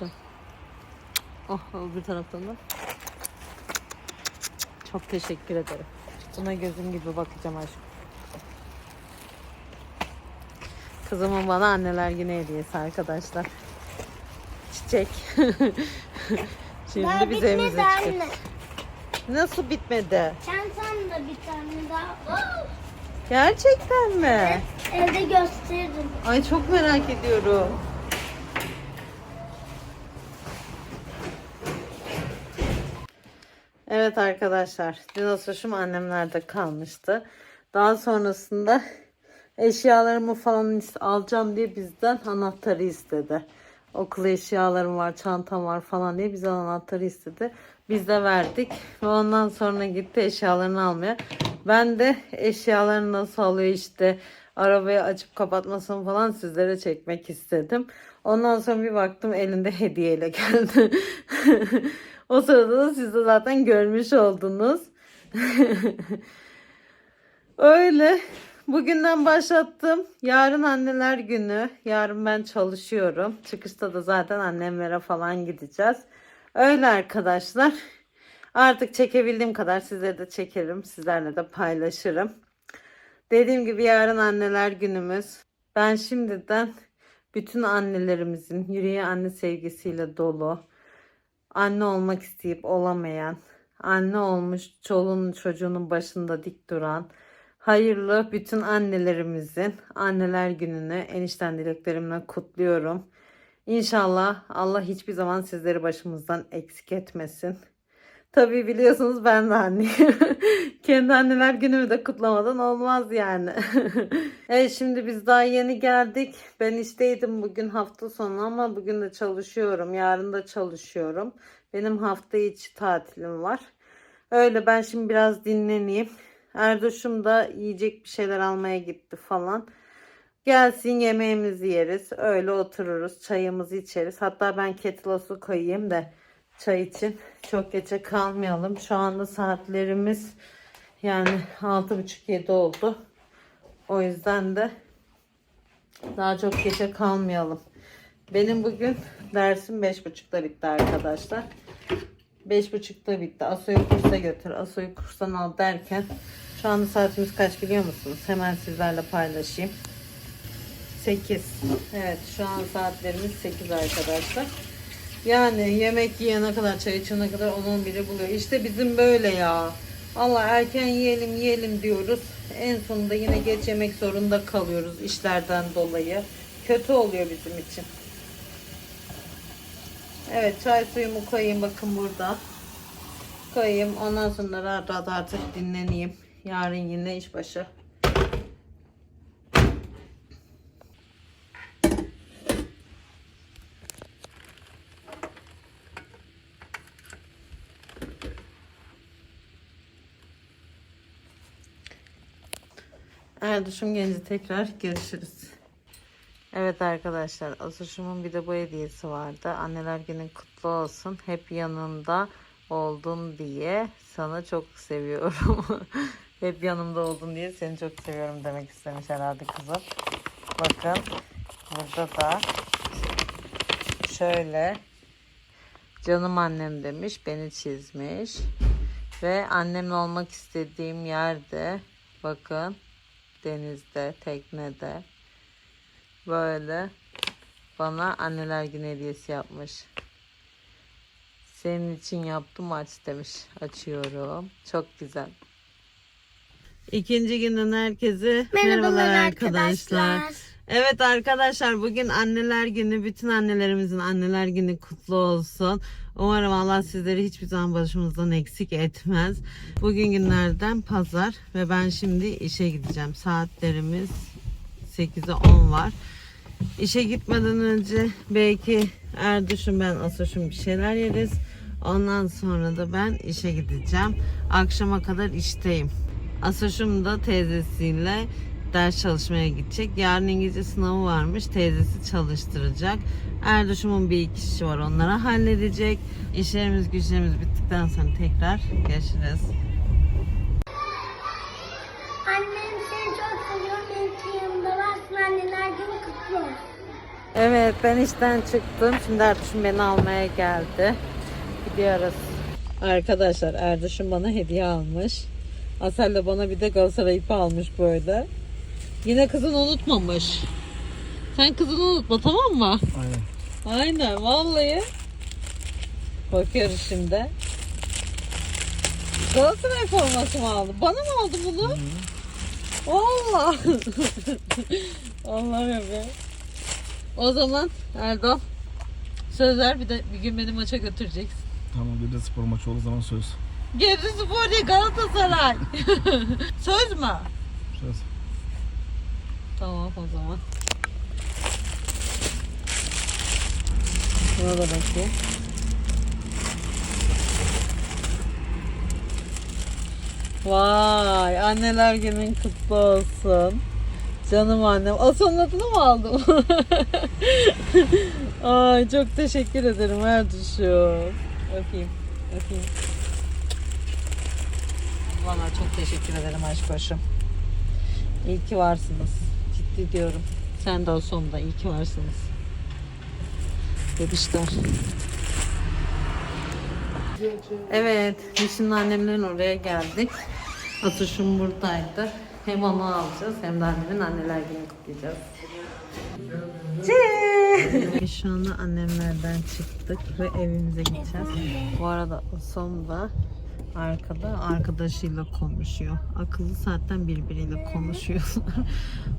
Güzel. Oh öbür taraftan da. Çok teşekkür ederim. Buna gözüm gibi bakacağım aşkım. Kızımın bana anneler günü hediyesi arkadaşlar. Çiçek. Şimdi Daha biz evimize çıkıyoruz. Nasıl bitmedi? Çantam da bir tane daha. Oh! Gerçekten mi? Evde gösteririm. Ay çok merak ediyorum. Evet arkadaşlar, dinosoşum annemlerde kalmıştı. Daha sonrasında eşyalarımı falan alacağım diye bizden anahtarı istedi. Okul eşyalarım var, çantam var falan diye bizden anahtarı istedi. Biz de verdik ve ondan sonra gitti eşyalarını almaya. Ben de eşyalarını nasıl alıyor işte arabayı açıp kapatmasını falan sizlere çekmek istedim. Ondan sonra bir baktım elinde hediyeyle geldi. o sırada da siz de zaten görmüş oldunuz. Öyle. Bugünden başlattım. Yarın anneler günü. Yarın ben çalışıyorum. Çıkışta da zaten annemlere falan gideceğiz. Öyle arkadaşlar. Artık çekebildiğim kadar size de çekerim. Sizlerle de paylaşırım. Dediğim gibi yarın anneler günümüz. Ben şimdiden bütün annelerimizin yüreği anne sevgisiyle dolu. Anne olmak isteyip olamayan, anne olmuş çoluğunun çocuğunun başında dik duran, hayırlı bütün annelerimizin anneler gününü enişten dileklerimle kutluyorum. İnşallah Allah hiçbir zaman sizleri başımızdan eksik etmesin. Tabii biliyorsunuz ben de anneyim. Kendi anneler günümü de kutlamadan olmaz yani. evet şimdi biz daha yeni geldik. Ben işteydim bugün hafta sonu ama bugün de çalışıyorum. Yarın da çalışıyorum. Benim hafta içi tatilim var. Öyle ben şimdi biraz dinleneyim. Erdoş'um da yiyecek bir şeyler almaya gitti falan. Gelsin yemeğimizi yeriz. Öyle otururuz. Çayımızı içeriz. Hatta ben kettle'a su koyayım da çay için çok gece kalmayalım. Şu anda saatlerimiz yani 6.30-7 oldu. O yüzden de daha çok gece kalmayalım. Benim bugün dersim 5.30'da bitti arkadaşlar. 5.30'da bitti. Aso'yu kursa götür. Aso'yu kurstan al derken şu anda saatimiz kaç biliyor musunuz? Hemen sizlerle paylaşayım. 8. Evet şu an saatlerimiz 8 arkadaşlar. Yani yemek yiyene kadar çay içene kadar onun biri buluyor. İşte bizim böyle ya. Allah erken yiyelim yiyelim diyoruz. En sonunda yine geç yemek zorunda kalıyoruz işlerden dolayı. Kötü oluyor bizim için. Evet çay suyumu koyayım bakın burada. Koyayım ondan sonra rahat rahat artık dinleneyim. Yarın yine iş Erduş'um gelince tekrar görüşürüz. Evet arkadaşlar Asuş'umun bir de bu hediyesi vardı. Anneler günün kutlu olsun. Hep yanında oldun diye sana çok seviyorum. Hep yanımda oldun diye seni çok seviyorum demek istemiş herhalde kızım. Bakın burada da şöyle canım annem demiş beni çizmiş. Ve annemle olmak istediğim yerde bakın denizde, teknede böyle bana anneler günü hediyesi yapmış. Senin için yaptım aç demiş. Açıyorum. Çok güzel. İkinci günden herkese merhabalar, arkadaşlar. Evet arkadaşlar bugün anneler günü. Bütün annelerimizin anneler günü kutlu olsun. Umarım Allah sizleri hiçbir zaman başımızdan eksik etmez. Bugün günlerden pazar ve ben şimdi işe gideceğim. Saatlerimiz 8'e 10 var. İşe gitmeden önce belki Erduş'um ben Asoş'um bir şeyler yeriz. Ondan sonra da ben işe gideceğim. Akşama kadar işteyim. Asoş'um da teyzesiyle ders çalışmaya gidecek. Yarın İngilizce sınavı varmış. Teyzesi çalıştıracak. Erduş'umun bir iki işi var. Onları halledecek. İşlerimiz güçlerimiz bittikten sonra tekrar görüşürüz. Annem seni çok seviyor. Benimki yanımda varsın. Anneler günü kutlu olsun. Evet ben işten çıktım. Şimdi Erduş'um beni almaya geldi. Gidiyoruz. Arkadaşlar Erduş'um bana hediye almış. Asel de bana bir de Galatasaray ipi almış böyle. Yine kızını unutmamış. Sen kızını unutma tamam mı? Aynen. Aynen vallahi. Bakıyoruz şimdi. Galatasaray forması mı aldı? Bana mı aldı bunu? Allah. Allah be. O zaman Erdal söz ver bir de bir gün beni maça götüreceksin. Tamam bir de spor maçı olduğu zaman söz. Gezi Spor değil Galatasaray. söz mü? Söz. Tamam o zaman. Buna da bakayım. Vay anneler günün kutlu olsun. Canım annem. Aslanın adını mı aldım? Ay çok teşekkür ederim Erduş'um. Öpeyim. Öpeyim. Valla çok teşekkür ederim aşk başım. İyi ki varsınız. Ciddi diyorum. Sen de o sonunda iyi ki varsınız. Bebişler. Evet, Nişin'in annemlerin oraya geldik. Atışım buradaydı. Hem onu alacağız hem de annemin anneler günü kutlayacağız. Biz şu anda annemlerden çıktık ve evimize gideceğiz. Bu arada son da arkada arkadaşıyla konuşuyor. Akıllı saatten birbiriyle konuşuyorlar.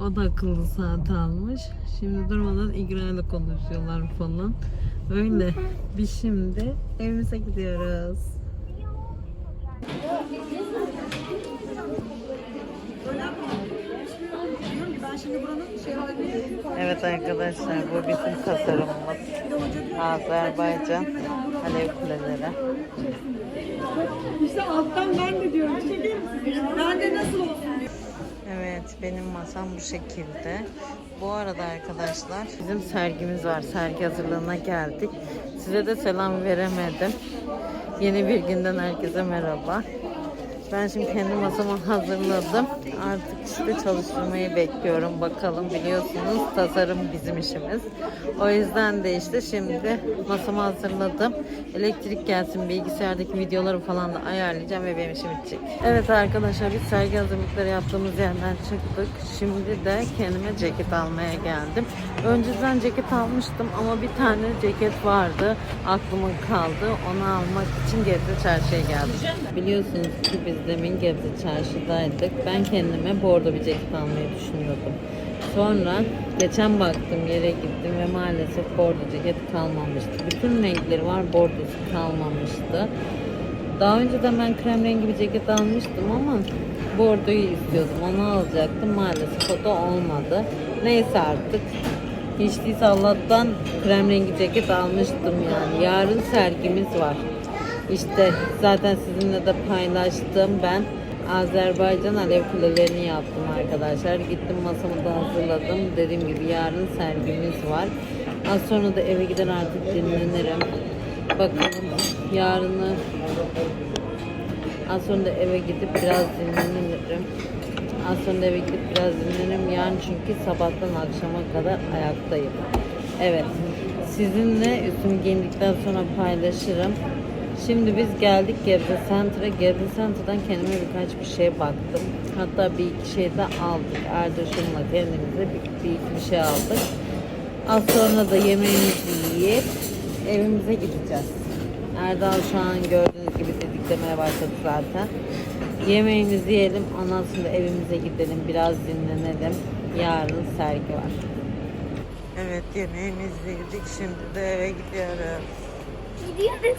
o da akıllı saat almış. Şimdi durmadan İgra'yla konuşuyorlar falan. Öyle. Biz şimdi evimize gidiyoruz. Evet arkadaşlar bu bizim tasarımımız. Azerbaycan alev kuleleri. İşte alttan ben de diyorum. Misiniz? Ben de nasıl olsun diyor. Evet benim masam bu şekilde. Bu arada arkadaşlar bizim sergimiz var. Sergi hazırlığına geldik. Size de selam veremedim. Yeni bir günden herkese merhaba. Ben şimdi kendi masamı hazırladım. Artık işte çalıştırmayı bekliyorum. Bakalım biliyorsunuz tasarım bizim işimiz. O yüzden de işte şimdi masamı hazırladım. Elektrik gelsin bilgisayardaki videoları falan da ayarlayacağım ve benim işim bitecek. Evet arkadaşlar biz sergi hazırlıkları yaptığımız yerden çıktık. Şimdi de kendime ceket almaya geldim. Önceden ceket almıştım ama bir tane ceket vardı. Aklıma kaldı. Onu almak için Gebze Çarşı'ya geldim. Biliyorsunuz ki biz demin Gebze Çarşı'daydık. Ben kendime bordo bir ceket almayı düşünüyordum. Sonra geçen baktım yere gittim ve maalesef bordo ceket kalmamıştı. Bütün renkleri var bordosu kalmamıştı. Daha önceden ben krem rengi bir ceket almıştım ama bordoyu istiyordum. Onu alacaktım. Maalesef o da olmadı. Neyse artık. Hiç değilse Allah'tan krem rengi ceket almıştım yani. Yarın sergimiz var. İşte zaten sizinle de paylaştım ben. Azerbaycan alev kulelerini yaptım arkadaşlar. Gittim masamı da hazırladım. Dediğim gibi yarın sergimiz var. Az sonra da eve gider artık dinlenirim. Bakalım yarını az sonra da eve gidip biraz dinlenirim. Az sonra da eve gidip biraz dinlenirim. Yarın çünkü sabahtan akşama kadar ayaktayım. Evet. Sizinle üstümü giyindikten sonra paylaşırım. Şimdi biz geldik Gebze Center'a. Gebze Center'dan kendime birkaç bir şeye baktım. Hatta bir iki şey de aldık. Erdoş'umla kendimize bir, bir iki bir şey aldık. Az sonra da yemeğimizi yiyip evimize gideceğiz. Erdal şu an gördüğünüz gibi dediklemeye başladı zaten. Yemeğimizi yiyelim, ondan sonra evimize gidelim, biraz dinlenelim. Yarın sergi var. Evet yemeğimizi yedik, şimdi de eve gidiyoruz. Gidiyoruz.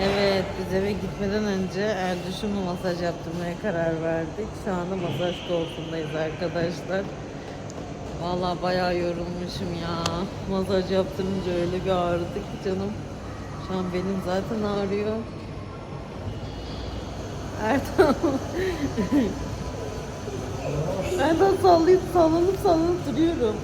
Evet, biz eve gitmeden önce Erduş'umla masaj yaptırmaya karar verdik. Şu anda masaj koltuğundayız arkadaşlar. Vallahi bayağı yorulmuşum ya. Masaj yaptırınca öyle bir ağrıdı ki canım. Şu an benim zaten ağrıyor. Erdal. Erdal sallayıp sallanıp sallanıp duruyorum.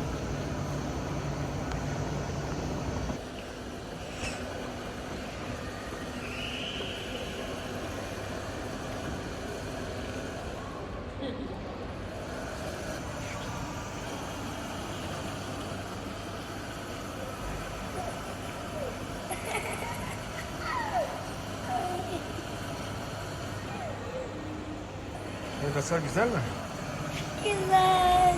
Arkadaşlar güzel mi? Güzel.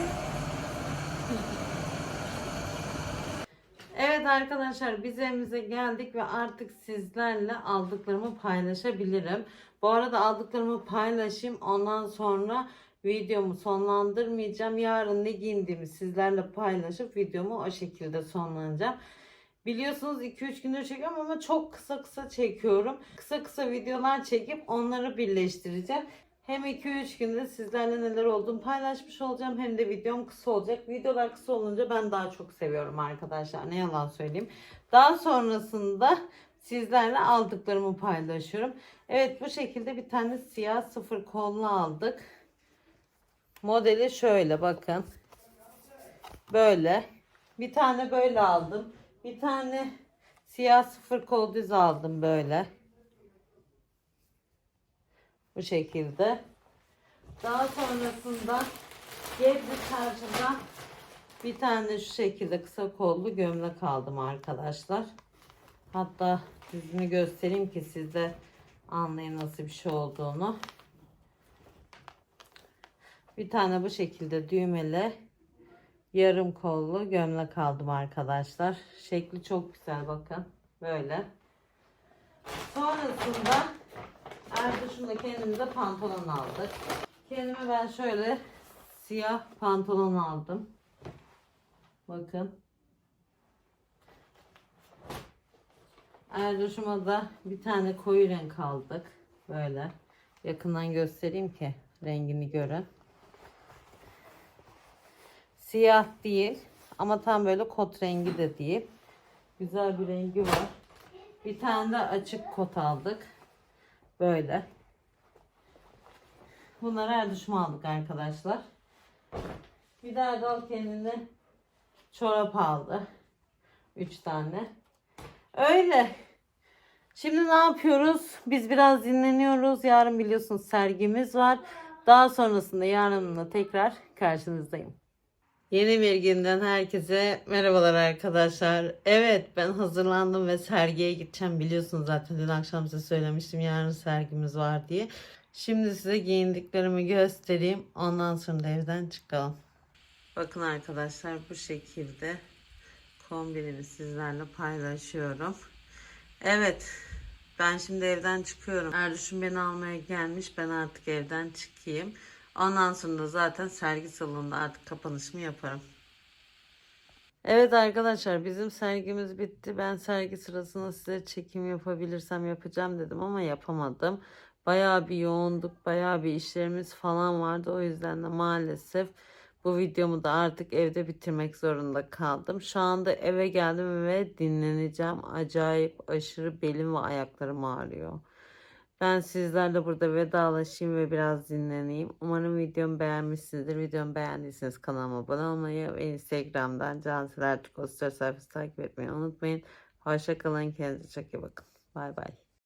Evet arkadaşlar biz evimize geldik ve artık sizlerle aldıklarımı paylaşabilirim. Bu arada aldıklarımı paylaşayım. Ondan sonra videomu sonlandırmayacağım. Yarın ne giyindiğimi sizlerle paylaşıp videomu o şekilde sonlanacağım. Biliyorsunuz 2-3 gündür çekiyorum ama çok kısa kısa çekiyorum. Kısa kısa videolar çekip onları birleştireceğim. Hem 2-3 günde sizlerle neler olduğunu paylaşmış olacağım hem de videom kısa olacak. Videolar kısa olunca ben daha çok seviyorum arkadaşlar. Ne yalan söyleyeyim. Daha sonrasında sizlerle aldıklarımı paylaşıyorum. Evet bu şekilde bir tane siyah sıfır kollu aldık. Modeli şöyle bakın. Böyle. Bir tane böyle aldım. Bir tane siyah sıfır kol düz aldım böyle. Bu şekilde. Daha sonrasında Gebze Çarşı'da bir tane şu şekilde kısa kollu gömlek aldım arkadaşlar. Hatta yüzünü göstereyim ki siz de anlayın nasıl bir şey olduğunu. Bir tane bu şekilde düğmeli yarım kollu gömlek aldım arkadaşlar. Şekli çok güzel bakın. Böyle. Sonrasında Erduş'umda kendimize pantolon aldık. Kendime ben şöyle siyah pantolon aldım. Bakın. Erduş'uma da bir tane koyu renk aldık. Böyle. Yakından göstereyim ki rengini görün. Siyah değil ama tam böyle kot rengi de değil. Güzel bir rengi var. Bir tane de açık kot aldık. Böyle. Bunları Erduş'uma aldık arkadaşlar. Bir de Erdal kendine çorap aldı. Üç tane. Öyle. Şimdi ne yapıyoruz? Biz biraz dinleniyoruz. Yarın biliyorsunuz sergimiz var. Daha sonrasında yarınla tekrar karşınızdayım. Yeni bir günden herkese merhabalar arkadaşlar. Evet ben hazırlandım ve sergiye gideceğim. Biliyorsunuz zaten dün akşam size söylemiştim yarın sergimiz var diye. Şimdi size giyindiklerimi göstereyim. Ondan sonra da evden çıkalım. Bakın arkadaşlar bu şekilde kombinimi sizlerle paylaşıyorum. Evet ben şimdi evden çıkıyorum. Erduş'um beni almaya gelmiş. Ben artık evden çıkayım. Ondan sonra zaten sergi salonunda artık kapanışımı yaparım. Evet arkadaşlar bizim sergimiz bitti. Ben sergi sırasında size çekim yapabilirsem yapacağım dedim ama yapamadım. Bayağı bir yoğunduk, bayağı bir işlerimiz falan vardı. O yüzden de maalesef bu videomu da artık evde bitirmek zorunda kaldım. Şu anda eve geldim ve dinleneceğim. Acayip aşırı belim ve ayaklarım ağrıyor. Ben sizlerle burada vedalaşayım ve biraz dinleneyim. Umarım videomu beğenmişsinizdir. Videomu beğendiyseniz kanalıma abone olmayı ve Instagram'dan Canseler Türk sayfası takip etmeyi unutmayın. Hoşçakalın. Kendinize çok iyi bakın. Bay bay.